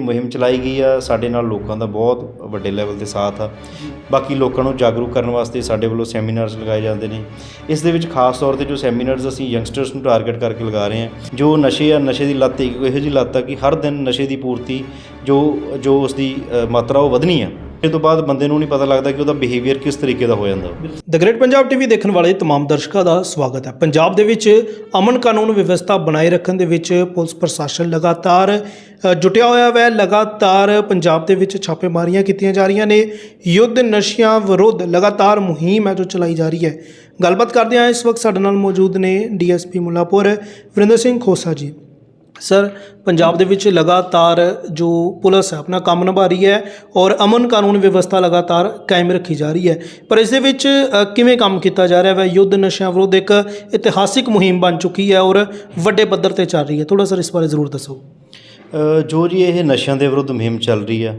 ਮੁਹਿੰਮ ਚਲਾਈ ਗਈ ਆ, ਸਾਡੇ ਨਾਲ ਲੋਕਾਂ ਦਾ ਬਹੁਤ ਵੱਡੇ ਲੈਵਲ ਤੇ ਸਾਥ ਆ। ਬਾਕੀ ਲੋਕਾਂ ਨੂੰ ਜਾਗਰੂਕ ਕਰਨ ਵਾਸਤੇ ਸਾਡੇ ਵੱਲੋਂ ਸੈਮੀਨਾਰਸ ਲਗਾਏ ਜਾਂਦੇ ਨੇ। ਇਸ ਦੇ ਵਿੱਚ ਖਾਸ ਤੌਰ ਤੇ ਜੋ ਸੈਮੀਨਾਰਸ ਅਸੀਂ ਯੰਗਸਟਰਸ ਨੂੰ ਟਾਰਗੇਟ ਕਰਕੇ ਲਗਾ ਰਹੇ ਹਾਂ, ਜੋ ਨਸ਼ੇ ਆ, ਨਸ਼ੇ ਦੀ ਲੱਤ ਇੱਕ ਇਹੋ ਜਿਹੀ ਲੱਤ ਆ ਕਿ ਹਰ ਦਿਨ ਨਸ਼ੇ ਦੀ ਪੂਰਤੀ ਜੋ ਜੋ ਉਸ ਦੀ ਮਾਤਰਾ ਉਹ ਵਧਣੀ ਆ। ਇਸ ਤੋਂ ਬਾਅਦ ਬੰਦੇ ਨੂੰ ਨਹੀਂ ਪਤਾ ਲੱਗਦਾ ਕਿ ਉਹਦਾ ਬਿਹੇਵੀਅਰ ਕਿਸ ਤਰੀਕੇ ਦਾ ਹੋ ਜਾਂਦਾ ਦ ਗ੍ਰੇਟ ਪੰਜਾਬ ਟੀਵੀ ਦੇਖਣ ਵਾਲੇ तमाम ਦਰਸ਼ਕਾਂ ਦਾ ਸਵਾਗਤ ਹੈ ਪੰਜਾਬ ਦੇ ਵਿੱਚ ਅਮਨ ਕਾਨੂੰਨ ਵਿਵਸਥਾ ਬਣਾਏ ਰੱਖਣ ਦੇ ਵਿੱਚ ਪੁਲਿਸ ਪ੍ਰਸ਼ਾਸਨ ਲਗਾਤਾਰ ਅ, ਜੁਟਿਆ ਹੋਇਆ ਹੈ ਲਗਾਤਾਰ ਪੰਜਾਬ ਦੇ ਵਿੱਚ ਛਾਪੇਮਾਰੀਆਂ ਕੀਤੀਆਂ ਜਾ ਰਹੀਆਂ ਨੇ ਯੁੱਧ ਨਸ਼ਿਆਂ ਵਿਰੁੱਧ ਲਗਾਤਾਰ ਮੁਹਿੰਮ ਹੈ ਜੋ ਚਲਾਈ ਜਾ ਰਹੀ ਹੈ ਗੱਲਬਾਤ ਕਰਦੇ ਹਾਂ ਇਸ ਵਕਤ ਸਾਡੇ ਨਾਲ ਮੌਜੂਦ ਨੇ ਡੀਐਸਪੀ ਮੁੱਲਾਪੁਰ ਵਰਿੰਦਰ ਸਿੰਘ ਖੋਸਾ ਜੀ ਸਰ, ਪੰਜਾਬ ਦੇ ਵਿੱਚ ਲਗਾਤਾਰ ਜੋ ਪੁਲਿਸ ਹੈ, ਆਪਣਾ ਕੰਮ ਨਿਭਾ ਰਹੀ ਹੈ ਔਰ ਅਮਨ ਕਾਨੂੰਨ ਵਿਵਸਥਾ ਲਗਾਤਾਰ ਕਾਇਮ ਰੱਖੀ ਜਾ ਰਹੀ ਹੈ। ਪਰ ਇਸ ਦੇ ਵਿੱਚ ਕਿਵੇਂ ਕੰਮ ਕੀਤਾ ਜਾ ਰਿਹਾ ਹੈ ਯੁੱਧ ਨਸ਼ਿਆਂ ਵਿਰੁੱਧ ਇੱਕ ਇਤਿਹਾਸਿਕ ਮੁਹਿੰਮ ਬਣ ਚੁੱਕੀ ਹੈ ਔਰ ਵੱਡੇ ਪੱਧਰ ਤੇ ਚੱਲ ਰਹੀ ਹੈ। ਥੋੜਾ ਸਰ ਇਸ ਬਾਰੇ ਜ਼ਰੂਰ ਦੱਸੋ। ਜੋ ਜੀ ਇਹ ਨਸ਼ਿਆਂ ਦੇ ਵਿਰੁੱਧ ਮੁਹਿੰਮ ਚੱਲ ਰਹੀ ਆ,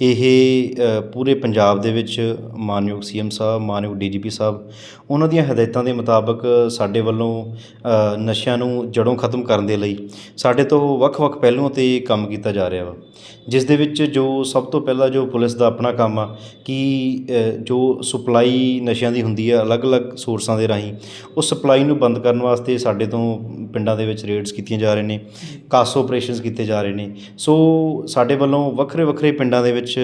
ਇਹ ਪੂਰੇ ਪੰਜਾਬ ਦੇ ਵਿੱਚ ਮਾਨਯੋਗ ਸੀਐਮ ਸਾਹਿਬ, ਮਾਨਯੋਗ ਡੀਜੀਪੀ ਸਾਹਿਬ, ਉਹਨਾਂ ਦੀਆਂ ਹਦਾਇਤਾਂ ਦੇ ਮੁਤਾਬਕ ਸਾਡੇ ਵੱਲੋਂ ਨਸ਼ਿਆਂ ਨੂੰ ਜੜੋਂ ਖਤਮ ਕਰਨ ਦੇ ਲਈ ਸਾਡੇ ਤੋਂ ਵੱਖ-ਵੱਖ ਪਹਿਲੂਆਂ ਤੇ ਕੰਮ ਕੀਤਾ ਜਾ ਰਿਹਾ ਵਾ। ਜਿਸ ਦੇ ਵਿੱਚ ਜੋ ਸਭ ਤੋਂ ਪਹਿਲਾਂ ਜੋ ਪੁਲਿਸ ਦਾ ਆਪਣਾ ਕੰਮ ਆ ਕਿ ਜੋ ਸਪਲਾਈ ਨਸ਼ਿਆਂ ਦੀ ਹੁੰਦੀ ਆ, ਅਲੱਗ-ਅਲੱਗ ਸੋਰਸਾਂ ਦੇ ਰਾਹੀਂ, ਉਹ ਸਪਲਾਈ ਨੂੰ ਬੰਦ ਕਰਨ ਵਾਸਤੇ ਸਾਡੇ ਤੋਂ ਪਿੰਡਾਂ ਦੇ ਵਿੱਚ ਰੇਡਸ ਕੀਤੀਆਂ ਜਾ ਰਹੇ ਨੇ, ਕਾਸ ਆਪਰੇਸ਼ਨਸ ਕੀਤੇ ਜਾ ਰਹੇ ਨੇ। ਸੋ ਸਾਡੇ ਵੱਲੋਂ ਵੱਖਰੇ ਵੱਖਰੇ ਪਿੰਡਾਂ ਦੇ ਵਿੱਚ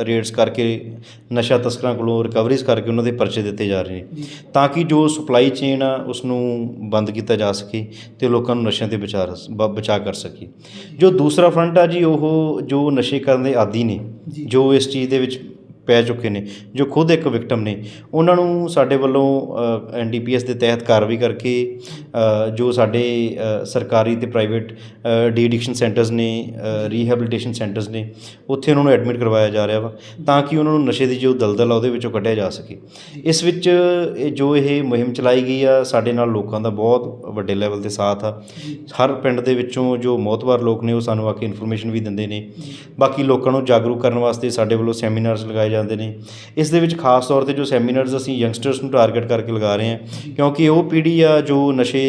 ਰੇਡਸ ਕਰਕੇ ਨਸ਼ਾ ਤਸਕਰਾਂ ਕੋਲੋਂ ਰਿਕਵਰੀਜ਼ ਕਰਕੇ ਉਹਨਾਂ ਦੇ ਪਰਚੇ ਦਿੱਤੇ ਜਾ ਰਹੇ ਨੇ। ਤਾਂ ਕਿ ਜੋ ਸਪਲਾਈ ਚੇਨ ਆ ਉਸ ਨੂੰ ਬੰਦ ਕੀਤਾ ਜਾ ਸਕੇ ਤੇ ਲੋਕਾਂ ਨੂੰ ਨਸ਼ਿਆਂ ਤੇ ਬਚਾ ਰਸ- ਬ- ਬਚਾ ਕਰ ਸਕੇ। ਜੋ ਦੂਸਰਾ ਫਰੰਟ ਆ ਜੀ ਉਹ ਜੋ ਨਸ਼ੇ ਕਰਨ ਦੇ ਆਦੀ ਨੇ ਜੋ ਇਸ ਚੀਜ਼ ਦੇ ਵਿੱਚ ਪੈ ਚੁੱਕੇ ਨੇ ਜੋ ਖੁਦ ਇੱਕ ਵਿਕਟਮ ਨੇ। ਉਹਨਾਂ ਨੂੰ ਸਾਡੇ ਵੱਲੋਂ ਐਨਡੀਪੀਐਸ ਦੇ ਤਹਿਤ ਕਾਰਵਾਈ ਕਰਕੇ ਜੋ ਸਾਡੇ ਸਰਕਾਰੀ ਤੇ ਪ੍ਰਾਈਵੇਟ ਡੀ ਐਡਿਕਸ਼ਨ ਸੈਂਟਰਸ ਨੇ ਰੀਹੈਬਿਲਿਟੇਸ਼ਨ ਸੈਂਟਰਸ ਨੇ ਉੱਥੇ ਉਹਨਾਂ ਨੂੰ ਐਡਮਿਟ ਕਰਵਾਇਆ ਜਾ ਰਿਹਾ ਵਾ ਤਾਂ ਕਿ ਉਹਨਾਂ ਨੂੰ ਨਸ਼ੇ ਦੀ ਜੋ ਦਲਦਲ ਆ ਉਹਦੇ ਵਿੱਚੋਂ ਕੱਢਿਆ ਜਾ ਸਕੇ। ਇਸ ਵਿੱਚ ਜੋ ਇਹ ਮੁਹਿੰਮ ਚਲਾਈ ਗਈ ਆ ਸਾਡੇ ਨਾਲ ਲੋਕਾਂ ਦਾ ਬਹੁਤ ਵੱਡੇ ਲੈਵਲ ਤੇ ਸਾਥ ਆ। ਹਰ ਪਿੰਡ ਦੇ ਵਿੱਚੋਂ ਜੋ ਮੋਤਬਰ ਲੋਕ ਨੇ ਉਹ ਸਾਨੂੰ ਆ ਕੇ ਇਨਫੋਰਮੇਸ਼ਨ ਵੀ ਦਿੰਦੇ ਨੇ। ਬਾਕੀ ਲੋਕਾਂ ਨੂੰ ਜਾਗਰੂਕ ਕਰਨ ਵਾਸਤੇ ਸਾਡੇ ਵੱਲੋਂ ਸੈਮੀਨਾਰਸ ਲਗਾਏ ਜਾਂਦੇ ਨੇ। ਇਸ ਦੇ ਵਿੱਚ ਖਾਸ ਤੌਰ ਤੇ ਜੋ ਸੈਮੀਨਾਰਸ ਅਸੀਂ ਯੰਗਸਟਰਸ ਨੂੰ ਟਾਰਗੇਟ ਕਰਕੇ ਲਗਾ ਰਹੇ ਹਾਂ ਕਿਉਂਕਿ ਉਹ ਪੀੜ੍ਹੀ ਆ ਜੋ ਨਸ਼ੇ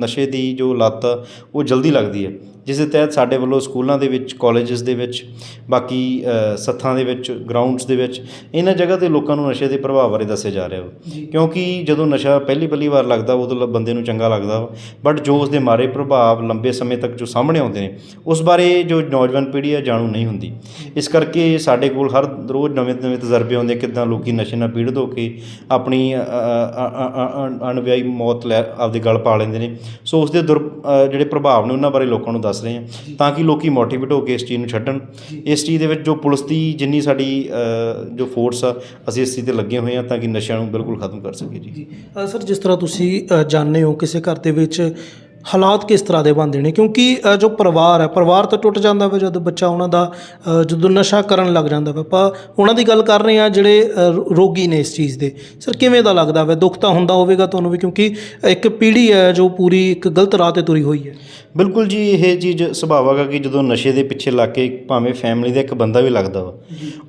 ਨਸ਼ੇ ਦੀ ਜੋ ਲੱਤ ਆ, ਉਹ ਜਲਦੀ ਲੱਗਦੀ ਹੈ। ਜਿਸ ਦੇ ਤਹਿਤ ਸਾਡੇ ਵੱਲੋਂ ਸਕੂਲਾਂ ਦੇ ਵਿੱਚ ਕਾਲਜਸ ਦੇ ਵਿੱਚ ਬਾਕੀ ਸੱਥਾਂ ਦੇ ਵਿੱਚ ਗਰਾਊਂਡਸ ਦੇ ਵਿੱਚ ਇਹਨਾਂ ਜਗ੍ਹਾ ਤੇ ਲੋਕਾਂ ਨੂੰ ਨਸ਼ੇ ਦੇ ਪ੍ਰਭਾਵ ਬਾਰੇ ਦੱਸਿਆ ਜਾ ਰਿਹਾ ਵਾ। ਕਿਉਂਕਿ ਜਦੋਂ ਨਸ਼ਾ ਪਹਿਲੀ ਪਹਿਲੀ ਵਾਰ ਲੱਗਦਾ ਉਦੋਂ ਬੰਦੇ ਨੂੰ ਚੰਗਾ ਲੱਗਦਾ ਵਾ। ਬਟ ਜੋ ਉਸ ਦੇ ਮਾਰੇ ਪ੍ਰਭਾਵ ਲੰਬੇ ਸਮੇਂ ਤੱਕ ਜੋ ਸਾਹਮਣੇ ਆਉਂਦੇ ਨੇ ਉਸ ਬਾਰੇ ਜੋ ਨੌਜਵਾਨ ਪੀੜ੍ਹੀ ਆ ਜਾਣੂ ਨਹੀਂ ਹੁੰਦੀ। ਇਸ ਕਰਕੇ ਸਾਡੇ ਕੋਲ ਹਰ ਰੋਜ਼ ਨਵੇਂ ਨਵੇਂ ਤਜਰਬੇ ਆਉਂਦੇ ਕਿੱਦਾਂ ਲੋਕੀ ਨਸ਼ੇ ਨਾਲ ਪੀੜਤ ਹੋ ਕੇ ਆਪਣੀ ਅ, ਅ, ਅ, ਅ, ਅ, ਅਣਵਿਆਹੀ ਮੌਤ ਲੈ ਆਪਦੇ ਗਲ ਪਾ ਲੈਂਦੇ ਨੇ। ਸੋ ਉਸ ਦੇ ਜਿਹੜੇ ਪ੍ਰਭਾਵ ਨੇ ਉਹਨਾਂ ਬਾਰੇ ਲੋਕਾਂ ਨੂੰ ਦੱਸ ਰਹੇ ਹਾਂ, ਤਾਂ ਕਿ ਲੋਕੀ ਮੋਟੀਵੇਟ ਹੋ ਕੇ ਇਸ ਚੀਜ਼ ਨੂੰ ਛੱਡਣ। ਇਸ ਚੀਜ਼ ਦੇ ਵਿੱਚ ਜੋ ਪੁਲਿਸ ਦੀ ਜਿੰਨੀ ਸਾਡੀ ਜੋ ਫੋਰਸ ਆ, ਅਸੀਂ ਇਸ ਚੀਜ਼ ਤੇ ਲੱਗੇ ਹੋਏ ਹਾਂ ਤਾਂ ਕਿ ਨਸ਼ਿਆਂ ਨੂੰ ਬਿਲਕੁਲ ਖਤਮ ਕਰ ਸਕੀਏ ਜੀ। ਸਰ, ਜਿਸ ਤਰ੍ਹਾਂ ਤੁਸੀਂ ਜਾਣਦੇ ਹੋ, ਕਿਸੇ ਘਰ ਦੇ ਵਿੱਚ ਹਾਲਾਤ ਕਿਸ ਤਰ੍ਹਾਂ ਦੇ ਬਣਦੇ ਨੇ? ਕਿਉਂਕਿ ਅ, ਜੋ ਪਰਿਵਾਰ ਹੈ ਪਰਿਵਾਰ ਤਾਂ ਟੁੱਟ ਜਾਂਦਾ ਵਾ ਜਦੋਂ ਬੱਚਾ ਉਹਨਾਂ ਦਾ ਅ, ਜਦੋਂ ਨਸ਼ਾ ਕਰਨ ਲੱਗ ਜਾਂਦਾ ਵਾ। ਆਪਾਂ ਉਹਨਾਂ ਦੀ ਗੱਲ ਕਰ ਰਹੇ ਹਾਂ ਜਿਹੜੇ ਅ, ਰੋ- ਰੋਗੀ ਨੇ ਇਸ ਚੀਜ਼ ਦੇ। ਸਰ ਕਿਵੇਂ ਦਾ ਲੱਗਦਾ ਵਾ? ਦੁੱਖ ਤਾਂ ਹੁੰਦਾ ਹੋਵੇਗਾ ਤੁਹਾਨੂੰ ਵੀ ਕਿਉਂਕਿ ਇੱਕ ਪੀੜ੍ਹੀ ਹੈ ਜੋ ਪੂਰੀ ਇੱਕ ਗਲਤ ਰਾਹ ਤੇ ਤੁਰੀ ਹੋਈ ਹੈ। ਬਿਲਕੁਲ ਜੀ ਇਹ ਚੀਜ਼ ਸੁਭਾਵਕ ਆ ਕਿ ਜਦੋਂ ਨਸ਼ੇ ਦੇ ਪਿੱਛੇ ਲੱਗ ਕੇ ਭਾਵੇਂ ਫੈਮਿਲੀ ਦਾ ਇੱਕ ਬੰਦਾ ਵੀ ਲੱਗਦਾ ਵਾ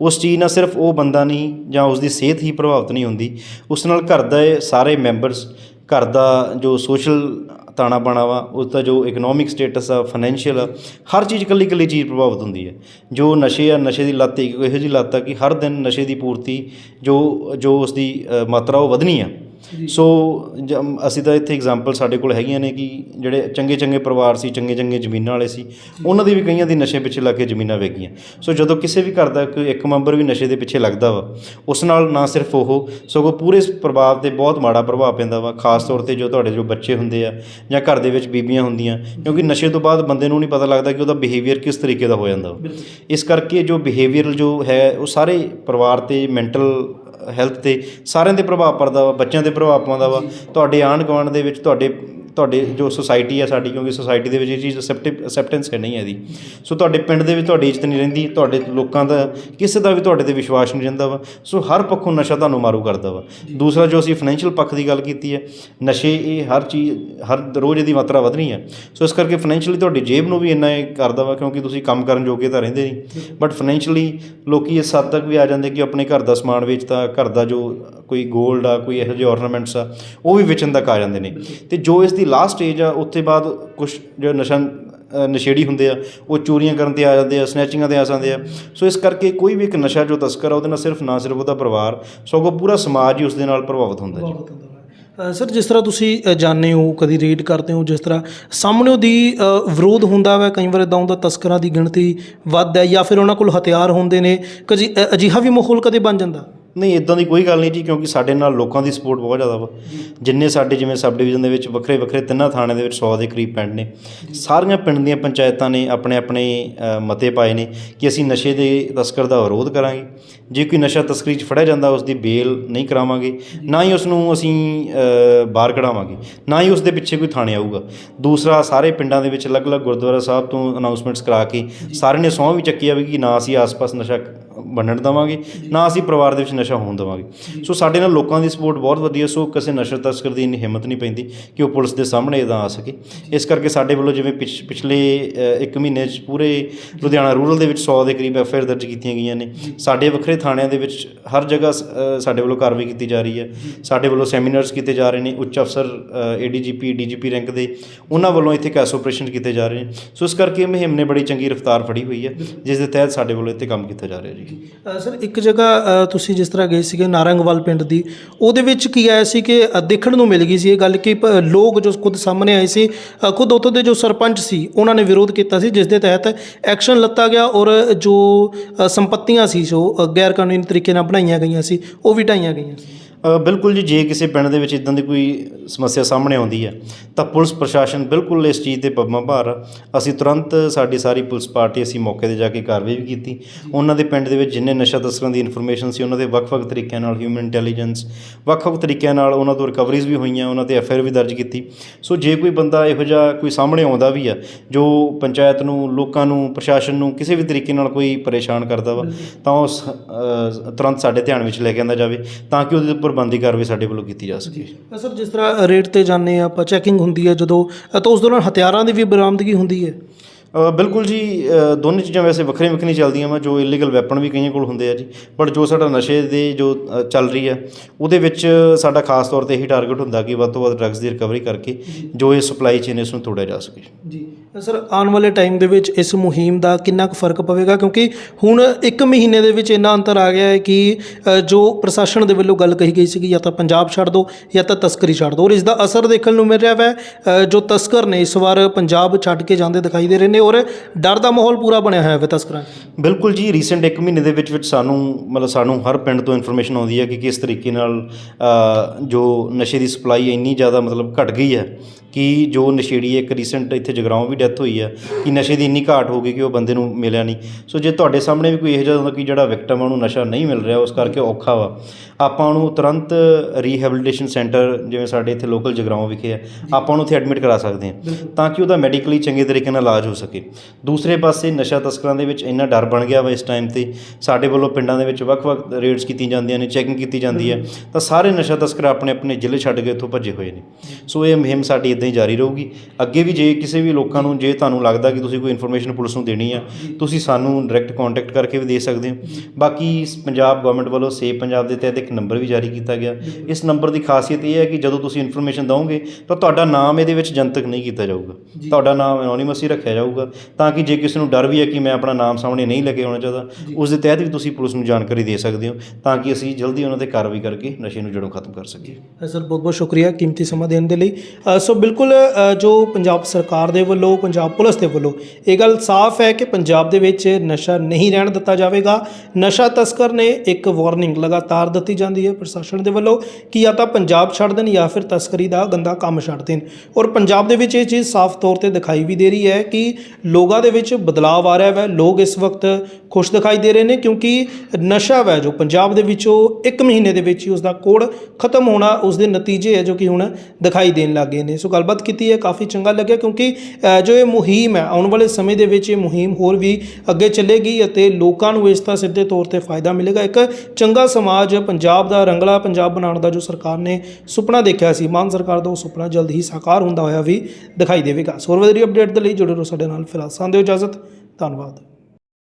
ਉਸ ਚੀਜ਼ ਨਾਲ ਸਿਰਫ ਉਹ ਬੰਦਾ ਨਹੀਂ ਜਾਂ ਉਸ ਦੀ ਸਿਹਤ ਹੀ ਪ੍ਰਭਾਵਿਤ ਨਹੀਂ ਹੁੰਦੀ। ਉਸ ਨਾਲ ਘਰ ਦੇ ਸਾਰੇ ਮੈਂਬਰਸ ਘਰ ਦਾ ਜੋ ਸੋਸ਼ਲ ਤਾਣਾ ਬਾਣਾ ਵਾ, ਉਸ ਦਾ ਜੋ ਇਕਨੋਮਿਕ ਸਟੇਟਸ ਆ ਫਾਈਨੈਂਸ਼ੀਅਲ ਆ, ਹਰ ਚੀਜ਼ ਇਕੱਲੀ ਇਕੱਲੀ ਚੀਜ਼ ਪ੍ਰਭਾਵਿਤ ਹੁੰਦੀ ਹੈ। ਜੋ ਨਸ਼ੇ ਆ, ਨਸ਼ੇ ਦੀ ਲੱਤ ਇੱਕ ਇਹੋ ਜਿਹੀ ਲੱਤ ਆ ਕਿ ਹਰ ਦਿਨ ਨਸ਼ੇ ਦੀ ਪੂਰਤੀ ਜੋ ਜੋ ਉਸ ਦੀ ਮਾਤਰਾ ਉਹ ਵਧਣੀ ਆ। ਸੋ ਜਮ- ਅਸੀਂ ਤਾਂ ਇੱਥੇ ਐਗਜ਼ਾਮਪਲ ਸਾਡੇ ਕੋਲ ਹੈਗੀਆਂ ਨੇ ਕਿ ਜਿਹੜੇ ਚੰਗੇ ਚੰਗੇ ਪਰਿਵਾਰ ਸੀ ਚੰਗੇ ਚੰਗੇ ਜ਼ਮੀਨਾਂ ਵਾਲੇ ਸੀ ਉਹਨਾਂ ਦੀ ਵੀ ਕਈਆਂ ਦੀ ਨਸ਼ੇ ਪਿੱਛੇ ਲੱਗ ਕੇ ਜ਼ਮੀਨਾਂ ਵੇਚ ਗਈਆਂ। ਸੋ ਜਦੋਂ ਕਿਸੇ ਵੀ ਘਰ ਦਾ ਕੋਈ ਇੱਕ ਮੈਂਬਰ ਵੀ ਨਸ਼ੇ ਦੇ ਪਿੱਛੇ ਲੱਗਦਾ ਵਾ ਉਸ ਨਾਲ ਨਾ ਸਿਰਫ ਉਹ ਸਗੋਂ ਪੂਰੇ ਪਰਿਵਾਰ ਤੇ ਬਹੁਤ ਮਾੜਾ ਪ੍ਰਭਾਵ ਪੈਂਦਾ ਵਾ ਖਾਸ ਤੌਰ ਤੇ ਜੋ ਤੁਹਾਡੇ ਜੋ ਬੱਚੇ ਹੁੰਦੇ ਆ ਜਾਂ ਘਰ ਦੇ ਵਿੱਚ ਬੀਬੀਆਂ ਹੁੰਦੀਆਂ ਕਿਉਂਕਿ ਨਸ਼ੇ ਤੋਂ ਬਾਅਦ ਬੰਦੇ ਨੂੰ ਨਹੀਂ ਪਤਾ ਲੱਗਦਾ ਕਿ ਉਹਦਾ ਬਿਹੇਵੀਅਰ ਕਿਸ ਤਰੀਕੇ ਦਾ ਹੋ ਜਾਂਦਾ ਇਸ ਕਰਕੇ ਜੋ ਬਿਹੇਵੀਅਰਲ ਜੋ ਹੈ ਉਹ ਸਾਰੇ ਪਰਿਵਾਰ ਤੇ ਮੈਂਟਲ ਹੈਲਥ ਤੇ ਸਾਰਿਆਂ ਦੇ ਪ੍ਰਭਾਵ ਪੜਦਾ ਵਾ ਬੱਚਿਆਂ ਤੇ ਪ੍ਰਭਾਵ ਪਾਉਂਦਾ ਵਾ। ਤੁਹਾਡੇ ਆਂਢ ਗੁਆਂਢ ਦੇ ਵਿੱਚ ਤੁਹਾਡੇ ਤੁਹਾਡੇ ਜੋ ਸੁਸਾਇਟੀ ਆ ਸਾਡੀ ਕਿਉਂਕਿ ਸੁਸਾਇਟੀ ਦੇ ਵਿੱਚ ਇਹ ਚੀਜ਼ ਅਸੈਪਟਿਵ ਅਸੈਪਟੈਂਸ ਹੈ ਨਹੀਂ ਹੈ ਇਹਦੀ। ਸੋ ਤੁਹਾਡੇ ਪਿੰਡ ਦੇ ਵਿੱਚ ਤੁਹਾਡੀ ਇੱਜ਼ਤ ਨਹੀਂ ਰਹਿੰਦੀ ਤੁਹਾਡੇ ਲੋਕਾਂ ਦਾ ਕਿਸੇ ਦਾ ਵੀ ਤੁਹਾਡੇ ਤੇ ਵਿਸ਼ਵਾਸ ਨਹੀਂ ਰਹਿੰਦਾ ਵਾ। ਸੋ ਹਰ ਪੱਖੋਂ ਨਸ਼ਾ ਤੁਹਾਨੂੰ ਮਾਰੂ ਕਰਦਾ ਵਾ। ਦੂਸਰਾ ਜੋ ਅਸੀਂ ਫਾਈਨੈਂਸ਼ੀਅਲ ਪੱਖ ਦੀ ਗੱਲ ਕੀਤੀ ਹੈ ਨਸ਼ੇ ਇਹ ਹਰ ਚੀਜ਼ ਹਰ ਰੋਜ਼ ਇਹਦੀ ਮਾਤਰਾ ਵਧਣੀ ਹੈ। ਸੋ ਇਸ ਕਰਕੇ ਫਾਈਨੈਂਸ਼ੀਅਲੀ ਤੁਹਾਡੀ ਜੇਬ ਨੂੰ ਵੀ ਇੰਨਾ ਇਹ ਕਰਦਾ ਵਾ ਕਿਉਂਕਿ ਤੁਸੀਂ ਕੰਮ ਕਰਨ ਜੋਗੇ ਤਾਂ ਰਹਿੰਦੇ ਨਹੀਂ। ਬਟ ਫਾਈਨੈਂਸ਼ੀਅਲੀ ਲੋਕੀ ਇਸ ਹੱਦ ਤੱਕ ਵੀ ਆ ਜਾਂਦੇ ਕਿ ਆਪਣੇ ਘਰ ਦਾ ਸਮਾਨ ਵੇਚਤਾ ਘਰ ਦਾ ਜੋ ਕੋਈ 골ਡ ਆ ਕੋਈ ਇਹੋ ਜਿਹੇ ornaments ਆ ਉਹ ਵੀ ਵੇਚਣ ਤੱਕ ਆ ਜਾਂਦੇ ਨੇ। ਤੇ ਜੋ ਇਸ ਦੀ ਲਾਸਟ ਸਟੇਜ ਆ ਉੱਥੇ ਬਾਅਦ ਕੁਝ ਜੋ ਨਸ਼ਾ ਨਸ਼ੇੜੀ ਹੁੰਦੇ ਆ ਉਹ ਚੋਰੀਆਂ ਕਰਨ ਤੇ ਆ ਜਾਂਦੇ ਆ ਸਨੈਚਿੰਗਾਂ ਤੇ ਆ ਜਾਂਦੇ ਆ। ਸੋ ਇਸ ਕਰਕੇ ਕੋਈ ਵੀ ਇੱਕ ਨਸ਼ਾ ਜੋ ਤਸਕਰ ਆ ਉਹਦੇ ਨਾਲ ਸਿਰਫ ਨਾ ਸਿਰਫ ਉਹਦਾ ਪਰਿਵਾਰ ਸਗੋਂ ਪੂਰਾ ਸਮਾਜ ਹੀ ਉਸ ਦੇ ਨਾਲ ਪ੍ਰਭਾਵਿਤ ਹੁੰਦਾ ਜੀ। ਸਰ ਜਿਸ ਤਰ੍ਹਾਂ ਤੁਸੀਂ ਅ, ਜਾਣਦੇ ਹੋ ਕਦੀ ਰੀਡ ਕਰਦੇ ਹੋ ਜਿਸ ਤਰ੍ਹਾਂ ਸਾਹਮਣੇ ਦੀ ਵਿਰੋਧ ਹੁੰਦਾ ਵਾ ਕਈ ਵਾਰ ਇਦਾਂ ਹੁੰਦਾ ਤਸਕਰਾਂ ਦੀ ਗਿਣਤੀ ਵੱਧ ਹੈ ਜਾਂ ਫਿਰ ਉਹਨਾਂ ਕੋਲ ਹਥਿਆਰ ਹੁੰਦੇ ਨੇ ਕਦੀ ਅਜਿਹਾ ਵੀ ਮਾਹੌਲ ਕਦੇ ਬਣ ਜਾਂਦਾ? ਨਹੀਂ ਇਦਾਂ ਦੀ ਕੋਈ ਗੱਲ ਨਹੀਂ ਜੀ ਕਿਉਂਕਿ ਸਾਡੇ ਨਾਲ ਲੋਕਾਂ ਦੀ ਸਪੋਰਟ ਬਹੁਤ ਜ਼ਿਆਦਾ ਵਾ। ਜਿੰਨੇ ਸਾਡੇ ਜਿਵੇਂ ਸਬ ਡਿਵੀਜ਼ਨ ਦੇ ਵਿੱਚ ਵੱਖਰੇ ਵੱਖਰੇ ਤਿੰਨਾਂ ਥਾਣਿਆਂ ਦੇ ਵਿੱਚ 100 ਦੇ ਕਰੀਬ ਪਿੰਡ ਨੇ। ਸਾਰੀਆਂ ਪਿੰਡ ਦੀਆਂ ਪੰਚਾਇਤਾਂ ਨੇ ਆਪਣੇ ਆਪਣੇ ਮਤੇ ਪਾਏ ਨੇ ਕਿ ਅਸੀਂ ਨਸ਼ੇ ਦੇ ਤਸਕਰ ਦਾ ਵਿਰੋਧ ਕਰਾਂਗੇ। ਜੇ ਕੋਈ ਨਸ਼ਾ ਤਸਕਰੀ 'ਚ ਫੜਿਆ ਜਾਂਦਾ ਉਸ ਦੀ ਬੇਲ ਨਹੀਂ ਕਰਾਵਾਂਗੇ। ਨਾ ਹੀ ਉਸ ਨੂੰ ਅਸੀਂ ਬਾਹਰ ਕਢਾਵਾਂਗੇ। ਨਾ ਹੀ ਉਸ ਦੇ ਪਿੱਛੇ ਕੋਈ ਥਾਣੇ ਆਊਗਾ। ਦੂਸਰਾ ਸਾਰੇ ਪਿੰਡਾਂ ਦੇ ਵਿੱਚ ਅਲੱਗ-ਅਲੱਗ ਗੁਰਦੁਆਰਾ ਸਾਹਿਬ ਤੋਂ ਅਨਾਉਂਸਮੈਂਟਸ ਕਰਾ ਕੇ ਸਾਰਿਆਂ ਨੇ ਸਹੁੰ ਵੀ ਚੱਕੀ ਆ ਵੀ ਕਿ ਨਾ ਅਸੀਂ ਆਸ-ਪਾਸ ਨਸ਼ਾ ਵੰਡਣ ਦੇਵਾਂਗੇ ਨਾ ਅਸੀਂ ਪਰਿਵਾਰ ਦੇ ਵਿੱਚ ਨਸ਼ਾ ਹੋਣ ਦੇਵਾਂਗੇ। ਸੋ ਸਾਡੇ ਨਾਲ ਲੋਕਾਂ ਦੀ ਸਪੋਰਟ ਬਹੁਤ ਵਧੀਆ ਸੋ ਕਿਸੇ ਨਸ਼ਾ ਤਸਕਰ ਦੀ ਇੰਨੀ ਹਿੰਮਤ ਨਹੀਂ ਪੈਂਦੀ ਕਿ ਉਹ ਪੁਲਿਸ ਦੇ ਸਾਹਮਣੇ ਇਦਾਂ ਆ ਸਕੇ। ਇਸ ਕਰਕੇ ਸਾਡੇ ਵੱਲੋਂ ਜਿਵੇਂ ਪਿਛ- ਪਿਛਲੇ ਇੱਕ ਮਹੀਨੇ 'ਚ ਪੂਰੇ ਲੁਧਿਆਣਾ ਰੂਰਲ ਦੇ ਵਿੱਚ 100 ਦੇ ਕਰੀਬ ਐਫ ਆਈ ਆਰ ਦਰਜ ਕੀਤੀਆਂ ਗਈਆਂ ਨੇ। ਸਾਡੇ ਵੱਖਰੇ ਥਾਣਿਆਂ ਦੇ ਵਿੱਚ ਹਰ ਜਗ੍ਹਾ ਸਾਡੇ ਵੱਲੋਂ ਕਾਰਵਾਈ ਕੀਤੀ ਜਾ ਰਹੀ ਹੈ। ਸਾਡੇ ਵੱਲੋਂ ਸੈਮੀਨਾਰਸ ਕੀਤੇ ਜਾ ਰਹੇ ਨੇ ਉੱਚ ਅਫਸਰ ਏਡੀਜੀਪੀ ਡੀਜੀਪੀ ਰੈਂਕ ਦੇ ਉਹਨਾਂ ਵੱਲੋਂ ਇੱਥੇ ਕੈਸ ਆਪਰੇਸ਼ਨ ਕੀਤੇ ਜਾ ਰਹੇ ਨੇ। ਸੋ ਇਸ ਕਰਕੇ ਇਹ ਮੁਹਿੰਮ ਨੇ ਬੜੀ ਚੰਗੀ ਰਫ਼ਤਾਰ ਫੜੀ ਹੋਈ ਹੈ ਜਿਸ ਦੇ ਤਹਿਤ ਸਾਡੇ ਵੱਲੋਂ ਇੱਥੇ ਕੰਮ ਕੀਤਾ ਜਾ ਰਿਹਾ ਜੀ। ਸਰ, ਇੱਕ ਜਗ੍ਹਾ ਤੁਸੀਂ ਜਿਸ ਤਰ੍ਹਾਂ ਗਏ ਸੀਗੇ ਨਾਰੰਗਵਾਲ ਪਿੰਡ ਦੀ, ਉਹਦੇ ਵਿੱਚ ਕੀ ਆਇਆ ਸੀ ਕਿ ਦੇਖਣ ਨੂੰ ਮਿਲ ਗਈ ਸੀ ਇਹ ਗੱਲ ਕਿ, ਪ- ਲੋਕ ਜੋ ਖੁਦ ਸਾਹਮਣੇ ਆਏ ਸੀ ਖੁਦ ਉੱਥੋਂ ਦੇ ਜੋ ਸਰਪੰਚ ਸੀ, ਉਹਨਾਂ ਨੇ ਵਿਰੋਧ ਕੀਤਾ ਸੀ, ਜਿਸ ਦੇ ਤਹਿਤ ਐਕਸ਼ਨ ਲੱਤਾ ਗਿਆ ਔਰ ਜੋ ਸੰਪਤੀਆਂ ਸੀ ਜੋ ਗੈਰ ਕਾਨੂੰਨੀ ਤਰੀਕੇ ਨਾਲ ਬਣਾਈਆਂ ਗਈਆਂ ਸੀ, ਉਹ ਵੀ ਢਾਈਆਂ ਗਈਆਂ ਸੀ। ਬਿਲਕੁਲ ਜੀ, ਜੇ ਕਿਸੇ ਪਿੰਡ ਦੇ ਵਿੱਚ ਇਦਾਂ ਦੀ ਕੋਈ ਸਮੱਸਿਆ ਸਾਹਮਣੇ ਆਉਂਦੀ ਹੈ, ਤਾਂ ਪੁਲਿਸ ਪ੍ਰਸ਼ਾਸਨ ਬਿਲਕੁਲ ਇਸ ਚੀਜ਼ ਤੇ ਪੱਬਾਂ ਭਾਰ ਆ। ਅਸੀਂ ਤੁਰੰਤ ਸਾਡੀ ਸਾਰੀ ਪੁਲਿਸ ਪਾਰਟੀ ਅਸੀਂ ਮੌਕੇ ਤੇ ਜਾ ਕੇ ਕਾਰਵਾਈ ਵੀ ਕੀਤੀ। ਉਹਨਾਂ ਦੇ ਪਿੰਡ ਦੇ ਵਿੱਚ ਜਿੰਨੇ ਨਸ਼ਾ ਤਸਕਰਾਂ ਦੀ ਇਨਫੋਰਮੇਸ਼ਨ ਸੀ, ਉਹਨਾਂ ਦੇ ਵੱਖ-ਵੱਖ ਤਰੀਕਿਆਂ ਨਾਲ ਹਿਊਮਨ ਇੰਟੈਲੀਜੈਂਸ ਵੱਖ-ਵੱਖ ਤਰੀਕਿਆਂ ਨਾਲ ਉਹਨਾਂ ਤੋਂ ਰਿਕਵਰੀਜ਼ ਵੀ ਹੋਈਆਂ, ਉਹਨਾਂ ਤੇ ਐਫ ਆਈ ਆਰ ਵੀ ਦਰਜ ਕੀਤੀ। ਸੋ ਜੇ ਕੋਈ ਬੰਦਾ ਇਹੋ ਜਿਹਾ ਕੋਈ ਸਾਹਮਣੇ ਆਉਂਦਾ ਵੀ ਆ, ਜੋ ਪੰਚਾਇਤ ਨੂੰ, ਲੋਕਾਂ ਨੂੰ, ਪ੍ਰਸ਼ਾਸਨ ਨੂੰ ਕਿਸੇ ਵੀ ਤਰੀਕੇ ਨਾਲ ਕੋਈ ਪਰੇਸ਼ਾਨ ਕਰਦਾ ਵਾ, ਤਾਂ ਉਸ ਤੁਰੰਤ ਸਾਡੇ ਧਿਆਨ ਵਿੱਚ ਲੈ ਕੇ ਆਂਦਾ ਜਾਵੇ, ਤਾਂ ਕਿ ਉਹਦੇ ਉੱਪਰ ਬੰਦੀ ਕਾਰਵਾਈ ਸਾਡੇ ਵੱਲੋਂ ਕੀਤੀ ਜਾ ਸਕੇ। ਸਰ, ਜਿਸ ਤਰ੍ਹਾਂ ਰੇਟ ਤੇ ਜਾਂਦੇ ਆ ਆਪਾਂ ਚੈਕਿੰਗ ਹੁੰਦੀ ਹੈ ਜਦੋਂ, ਤਾਂ ਉਸ ਦੌਰਾਨ ਹਥਿਆਰਾਂ ਦੀ ਵੀ ਬਰਾਮਦਗੀ ਹੁੰਦੀ ਹੈ? ਬਿਲਕੁਲ ਜੀ ਦੋਨੇ ਚੀਜ਼ਾਂ ਵੈਸੇ ਵੱਖਰੀਆਂ ਵੱਖਰੀਆਂ ਚੱਲਦੀਆਂ ਵਾ, ਜੋ ਇਲੀਗਲ ਵੈਪਨ ਵੀ ਕਈਆਂ ਕੋਲ ਹੁੰਦੇ ਆ ਜੀ। ਬਟ ਜੋ ਸਾਡਾ ਨਸ਼ੇ ਦੇ ਜੋ ਚੱਲ ਰਹੀ ਹੈ ਉਹਦੇ ਵਿੱਚ ਸਾਡਾ ਖਾਸ ਤੌਰ ਤੇ ਇਹੀ ਟਾਰਗੇਟ ਹੁੰਦਾ ਕਿ ਵੱਧ ਤੋਂ ਵੱਧ ਡਰੱਗਸ ਦੀ ਰਿਕਵਰੀ ਕਰਕੇ ਜੋ ਇਹ ਸਪਲਾਈ ਚੇਨ ਇਸ ਨੂੰ ਤੋੜਿਆ ਜਾ ਸਕੇ। ਜੀ। ਸਰ, ਆਉਣ ਵਾਲੇ ਟਾਈਮ ਦੇ ਵਿੱਚ ਇਸ ਮੁਹਿੰਮ ਦਾ ਕਿੰਨਾ ਕੁ ਫ਼ਰਕ ਪਵੇਗਾ? ਕਿਉਂਕਿ ਹੁਣ ਇੱਕ ਮਹੀਨੇ ਦੇ ਵਿੱਚ ਇੰਨਾ ਅੰਤਰ ਆ ਗਿਆ ਹੈ ਕਿ ਜੋ ਪ੍ਰਸ਼ਾਸਨ ਦੇ ਵੱਲੋਂ ਗੱਲ ਕਹੀ ਗਈ ਸੀਗੀ, ਜਾਂ ਤਾਂ ਪੰਜਾਬ ਛੱਡ ਦਿਓ ਜਾਂ ਤਾਂ ਤਸਕਰੀ ਛੱਡ ਦਿਓ ਔਰ ਇਸ ਦਾ ਅਸਰ ਦੇਖਣ ਨੂੰ ਮਿਲ ਰਿਹਾ ਹੈ ਜੋ ਤਸਕਰ ਨੇ ਇਸ ਵਾਰ ਪੰਜਾਬ ਛੱਡ ਕੇ ਜਾਂਦੇ ਦਿਖਾਈ ਦੇ ਰਹੇ ਨੇ। ਔਰ ਡਰ ਦਾ ਮਾਹੌਲ ਪੂਰਾ ਬਣਿਆ ਹੋਇਆ ਹੈ ਤਸਕਰਾਂ 'ਚ। ਬਿਲਕੁਲ ਜੀ ਰੀਸੈਂਟ ਇੱਕ ਮਹੀਨੇ ਦੇ ਵਿੱਚ ਵਿੱਚ ਸਾਨੂੰ ਮਤਲਬ ਸਾਨੂੰ ਹਰ ਪਿੰਡ ਤੋਂ ਇਨਫੋਰਮੇਸ਼ਨ ਆਉਂਦੀ ਹੈ ਕਿ ਕਿਸ ਤਰੀਕੇ ਨਾਲ ਅ, ਜੋ ਨਸ਼ੇ ਦੀ ਸਪਲਾਈ ਇੰਨੀ ਜ਼ਿਆਦਾ ਮਤਲਬ ਘਟ ਗਈ ਹੈ ਕਿ ਜੋ ਨਸ਼ੇੜੀ ਇੱਕ ਰੀਸੈਂਟ ਇੱਥੇ ਜਗਰਾਉਂ ਵੀ ਡੈਥ ਹੋਈ ਹੈ ਕਿ ਨਸ਼ੇ ਦੀ ਇੰਨੀ ਘਾਟ ਹੋ ਗਈ ਕਿ ਉਹ ਬੰਦੇ ਨੂੰ ਮਿਲਿਆ ਨਹੀਂ। ਸੋ ਜੇ ਤੁਹਾਡੇ ਸਾਹਮਣੇ ਵੀ ਕੋਈ ਇਹੋ ਜਿਹਾ ਹੁੰਦਾ ਕਿ ਜਿਹੜਾ ਵਿਕਟਮ ਉਹਨੂੰ ਨਸ਼ਾ ਨਹੀਂ ਮਿਲ ਰਿਹਾ ਉਸ ਕਰਕੇ ਔਖਾ ਵਾ। ਆਪਾਂ ਉਹਨੂੰ ਤੁਰੰਤ ਰੀਹੈਬਿਲਿਟੇਸ਼ਨ ਸੈਂਟਰ ਜਿਵੇਂ ਸਾਡੇ ਇੱਥੇ ਲੋਕਲ ਜਗਰਾਉਂ ਵਿਖੇ ਹੈ ਆਪਾਂ ਉਹਨੂੰ ਉੱਥੇ ਐਡਮਿਟ ਕਰਾ ਸਕਦੇ ਹਾਂ ਤਾਂ ਕਿ ਉਹਦਾ ਮੈਡੀਕਲੀ ਚੰਗੇ ਤਰੀਕੇ ਨਾਲ ਇਲਾਜ ਹੋ ਸਕੇ। ਦੂਸਰੇ ਪਾਸੇ ਨਸ਼ਾ ਤਸਕਰਾਂ ਦੇ ਵਿੱਚ ਇੰਨਾ ਡਰ ਬਣ ਗਿਆ ਵਾ ਇਸ ਟਾਈਮ ਤੇ। ਸਾਡੇ ਵੱਲੋਂ ਪਿੰਡਾਂ ਦੇ ਵਿੱਚ ਵੱਖ-ਵੱਖ ਰੇਡਸ ਕੀਤੀਆਂ ਜਾਂਦੀਆਂ ਨੇ ਚੈਕਿੰਗ ਕੀਤੀ ਜਾਂਦੀ ਹੈ ਤਾਂ ਸਾਰੇ ਨਸ਼ਾ ਤਸਕਰ ਆਪਣੇ ਆਪਣੇ ਜ਼ਿਲ੍ਹੇ ਛੱਡ ਕੇ ਇੱਥੋਂ ਭੱਜੇ ਹੋਏ ਨੇ। ਸੋ ਇਹ ਮੁਹਿੰਮ ਸਾਡੀ ਇਦਾਂ ਹੀ ਜਾਰੀ ਰਹੂਗੀ। ਅੱਗੇ ਵੀ ਜੇ ਕਿਸੇ ਵੀ ਲੋਕਾਂ ਨੂੰ ਜੇ ਤੁਹਾਨੂੰ ਲੱਗਦਾ ਕਿ ਤੁਸੀਂ ਕੋਈ ਇਨਫੋਰਮੇਸ਼ਨ ਪੁਲਿਸ ਨੂੰ ਦੇਣੀ ਆ ਤੁਸੀਂ ਸਾਨੂੰ ਡਾਇਰੈਕਟ ਕੰਟੈਕਟ ਕਰਕੇ ਵੀ ਦੇ ਸਕਦੇ ਹੋ। ਬਾਕੀ ਪੰਜਾਬ ਗਵਰਨਮੈਂਟ ਵੱਲੋਂ ਸੇਵ ਪੰਜਾਬ ਦੇ ਤਹਿਤ ਇੱਕ ਨੰਬਰ ਵੀ ਜਾਰੀ ਕੀਤਾ ਗਿਆ। ਇਸ ਨੰਬਰ ਦੀ ਖਾਸੀਅਤ ਇਹ ਹੈ ਕਿ ਜਦੋਂ ਤੁਸੀਂ ਇਨਫੋਰਮੇਸ਼ਨ ਦਿਓਗੇ ਤਾਂ ਤੁਹਾਡਾ ਨਾਮ ਇਹਦੇ ਵਿੱਚ ਜਨਤਕ ਨਹੀਂ ਕੀਤਾ ਜਾਊਗਾ। ਤੁਹਾਡਾ ਨਾਮ ਐਨੋਨਿਮਸ ਹੀ ਰੱਖਿਆ ਜਾਊਗਾ ਤਾਂ ਕਿ ਜੇ ਕਿਸੇ ਨੂੰ ਡਰ ਵੀ ਹੈ ਕਿ ਮੈਂ ਆਪਣਾ ਨਾਮ ਸਾਹਮਣੇ ਨਹੀਂ ਲੈ ਕੇ ਆਉਣਾ ਚਾਹਦਾ ਉਸ ਦੇ ਤਹਿਤ ਵੀ ਤੁਸੀਂ ਪੁਲਿਸ ਨੂੰ ਜਾਣਕਾਰੀ ਦੇ ਸਕਦੇ ਹੋ ਤਾਂ ਕਿ ਅਸੀਂ ਜਲਦੀ ਉਹਨਾਂ ਤੇ ਕਾਰਵਾਈ ਕਰਕੇ ਨਸ਼ੇ ਨੂੰ ਜੜੋਂ ਖਤਮ ਕਰ ਸਕੀਏ। ਸਰ ਬਹੁਤ ਬਹੁਤ ਸ਼ੁਕਰੀਆ ਕੀਮਤੀ ਸਮਾਂ ਦੇਣ ਦੇ ਲਈ। ਸੋ ਬਿਲਕੁਲ ਜੋ ਪੰਜਾਬ ਸਰਕਾਰ ਦੇ ਵੱਲੋਂ, ਪੰਜਾਬ ਪੁਲਿਸ ਦੇ ਵੱਲੋਂ ਇਹ ਗੱਲ ਸਾਫ਼ ਹੈ ਕਿ ਪੰਜਾਬ ਦੇ ਵਿੱਚ ਨਸ਼ਾ ਨਹੀਂ ਰਹਿਣ ਦਿੱਤਾ ਜਾਵੇਗਾ। ਨਸ਼ਾ ਤਸਕਰ ਨੇ ਇੱਕ ਵਾਰਨਿੰਗ ਲਗਾਤਾਰ ਦਿੱਤੀ ਜਾਂਦੀ ਹੈ ਪ੍ਰਸ਼ਾਸਨ ਦੇ ਵੱਲੋਂ ਕਿ ਜਾਂ ਤਾਂ ਪੰਜਾਬ ਛੱਡ ਦੇਣ ਜਾਂ ਫਿਰ ਤਸਕਰੀ ਦਾ ਗੰਦਾ ਕੰਮ ਛੱਡ ਦੇਣ। ਔਰ ਪੰਜਾਬ ਦੇ ਵਿੱਚ ਇਹ ਚੀਜ਼ ਸਾਫ਼ ਤੌਰ ਤੇ ਦਿਖਾਈ ਵੀ ਦੇ ਰਹੀ ਹੈ ਕਿ ਲੋਕਾਂ ਦੇ ਵਿੱਚ ਬਦਲਾਅ ਆ ਰਿਹਾ ਹੈ ਲੋਕ ਇਸ ਵਕਤ ਖੁਸ਼ ਦਿਖਾਈ ਦੇ ਰਹੇ ਨੇ ਕਿਉਂਕਿ ਨਸ਼ਾ ਹੈ ਜੋ ਪੰਜਾਬ ਦੇ ਵਿੱਚੋਂ ਇੱਕ ਮਹੀਨੇ ਦੇ ਵਿੱਚ ਹੀ ਉਸ ਦਾ ਕੋੜ ਖਤਮ ਹੋਣਾ ਉਸ ਦੇ ਨਤੀਜੇ ਹੈ ਜੋ ਕਿ ਹੁਣ ਦਿਖਾਈ ਦੇਣ ਲੱਗ ਗਏ ਨੇ। ਸੋ ਗੱਲਬਾਤ ਕੀਤੀ ਹੈ, ਕਾਫੀ ਚੰਗਾ ਲੱਗਿਆ ਕਿਉਂਕਿ ਜੋ ਇਹ ਮੁਹਿੰਮ ਹੈ, ਆਉਣ ਵਾਲੇ ਸਮੇਂ ਦੇ ਵਿੱਚ ਇਹ ਮੁਹਿੰਮ ਹੋਰ ਵੀ ਅੱਗੇ ਚੱਲੇਗੀ ਅਤੇ ਲੋਕਾਂ ਨੂੰ ਇਸ ਦਾ ਸਿੱਧੇ ਤੌਰ ਤੇ ਫਾਇਦਾ ਮਿਲੇਗਾ। ਇੱਕ ਚੰਗਾ ਸਮਾਜ, ਪੰਜਾਬ ਦਾ ਰੰਗਲਾ ਪੰਜਾਬ ਬਣਾਉਣ ਦਾ ਜੋ ਸਰਕਾਰ ਨੇ ਸੁਪਨਾ ਦੇਖਿਆ ਸੀ, ਮਾਨ ਸਰਕਾਰ ਦਾ ਉਹ ਸੁਪਨਾ ਜਲਦ ਹੀ ਸਾਕਾਰ ਹੁੰਦਾ ਹੋਇਆ ਵੀ ਦਿਖਾਈ ਦੇਵੇਗਾ। ਸੋ ਹੋਰ ਵਧੇਰੀ ਅਪਡੇਟ ਦੇ ਲਈ ਜੁੜੇ ਰਹੋ ਸਾਡੇ ਨਾਲ, ਫਿਲਹਾਲ ਸੰਦੇ ਇਜਾਜ਼ਤ, ਧੰਨਵਾਦ।